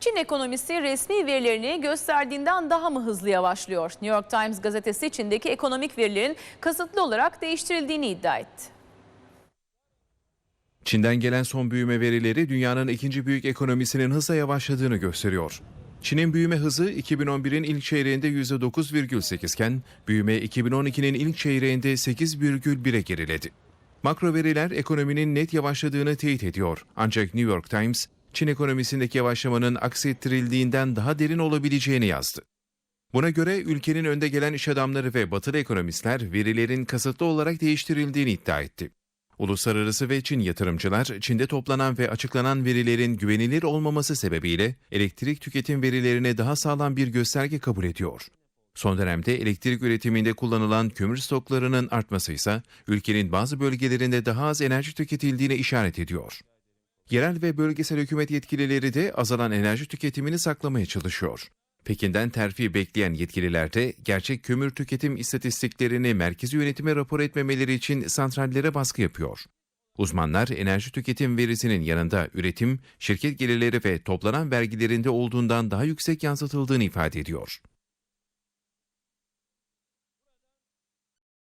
Çin ekonomisi resmi verilerini gösterdiğinden daha mı hızlı yavaşlıyor? New York Times gazetesi Çin'deki ekonomik verilerin kasıtlı olarak değiştirildiğini iddia etti. Çin'den gelen son büyüme verileri dünyanın ikinci büyük ekonomisinin hızla yavaşladığını gösteriyor. Çin'in büyüme hızı 2011'in ilk çeyreğinde %9,8 iken büyüme 2012'nin ilk çeyreğinde 8,1'e geriledi. Makro veriler ekonominin net yavaşladığını teyit ediyor. Ancak New York Times, Çin ekonomisindeki yavaşlamanın aksi ettirildiğinden daha derin olabileceğini yazdı. Buna göre ülkenin önde gelen iş adamları ve batılı ekonomistler verilerin kasıtlı olarak değiştirildiğini iddia etti. Uluslararası ve Çin yatırımcılar, Çin'de toplanan ve açıklanan verilerin güvenilir olmaması sebebiyle elektrik tüketim verilerine daha sağlam bir gösterge kabul ediyor. Son dönemde elektrik üretiminde kullanılan kömür stoklarının artması ise ülkenin bazı bölgelerinde daha az enerji tüketildiğine işaret ediyor. Yerel ve bölgesel hükümet yetkilileri de azalan enerji tüketimini saklamaya çalışıyor. Pekin'den terfi bekleyen yetkililer de gerçek kömür tüketim istatistiklerini merkezi yönetime rapor etmemeleri için santrallere baskı yapıyor. Uzmanlar enerji tüketim verisinin yanında üretim, şirket gelirleri ve toplanan vergilerinde olduğundan daha yüksek yansıtıldığını ifade ediyor.